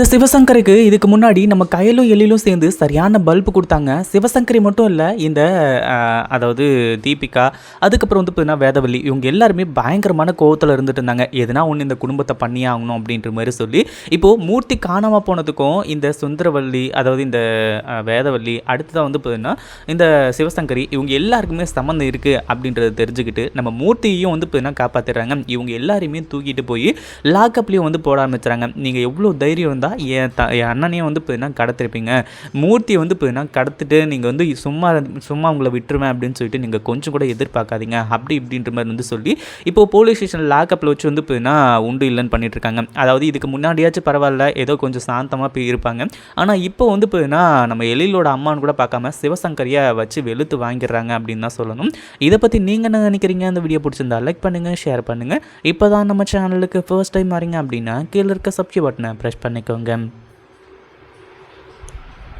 இந்த சிவசங்கருக்கு இதுக்கு முன்னாடி நம்ம கையிலும் எழிலும் சேர்ந்து சரியான பல்பு கொடுத்தாங்க. சிவசங்கரி மட்டும் இல்லை இந்த அதாவது தீபிகா அதுக்கப்புறம் வந்து பார்த்தீங்கன்னா வேதவள்ளி இவங்க எல்லாருமே பயங்கரமான கோவத்தில் இருந்துட்டு இருந்தாங்க. எதுனா ஒன்று இந்த குடும்பத்தை பண்ணியே ஆகணும் அப்படின்ற மாதிரி சொல்லி இப்போது மூர்த்தி காணாமல் போனதுக்கும் இந்த சுந்தரவள்ளி அதாவது இந்த வேதவல்லி வேதவள்ளி அடுத்ததாக வந்து பார்த்தீங்கன்னா இந்த சிவசங்கரி இவங்க எல்லாருக்குமே சம்மந்தம் இருக்குது அப்படின்றத தெரிஞ்சுக்கிட்டு நம்ம மூர்த்தியையும் வந்து பார்த்தீங்கன்னா காப்பாற்றிடுறாங்க இவங்க எல்லாரையுமே தூக்கிட்டு போய் லாக்அப்லேயும் வந்து போட ஆரம்பிச்சுறாங்க. நீங்கள் எவ்வளோ தைரியம் இருந்தால் என் த என் அண்ணனையும் வந்து பார்த்தீங்கன்னா கடத்திருப்பீங்க? மூர்த்தியை வந்து பார்த்தீங்கன்னா கடத்திட்டு நீங்கள் வந்து சும்மா சும்மா உங்களை விட்டுருவேன் அப்படின்னு சொல்லிட்டு நீங்கள் கொஞ்சம் கூட எதிர்பார்க்காதீங்க. அப்படி இப்படின்ற மாதிரி வந்து சொல்லி இப்போ போலீஸ் ஸ்டேஷன் லாக்அப்பில் வச்சு வந்து பார்த்தீங்கன்னா உண்டு இல்லைன்னு பண்ணிட்டு இருக்காங்க அதாவது இதுக்கு முன்னாடியாச்சும் பரவாயில்ல ஏதோ கொஞ்சம் சாந்தமாக போய் இருப்பாங்க. ஆனால் இப்போ வந்து பார்த்தீங்கன்னா நம்ம எழிலோட அம்மான்னு கூட பார்க்காம சிவசங்கரியை வச்சு வெளுத்து வாங்கிடுறாங்க அப்படின்னு தான் சொல்லணும். இதை பற்றி நீங்கள் என்ன நினைக்கிறீங்க? அந்த வீடியோ பிடிச்சிருந்தா லைக் பண்ணுங்கள் ஷேர் பண்ணுங்கள் இப்போ தான் நம்ம சேனலுக்கு ஃபர்ஸ்ட் டைம் வரீங்க அப்படின்னா கீழே இருக்க சப்ஸ்கிரைப் பட்டனை ப்ரெஸ் பண்ணிக்கோங்க. வச்சுக்கோங்க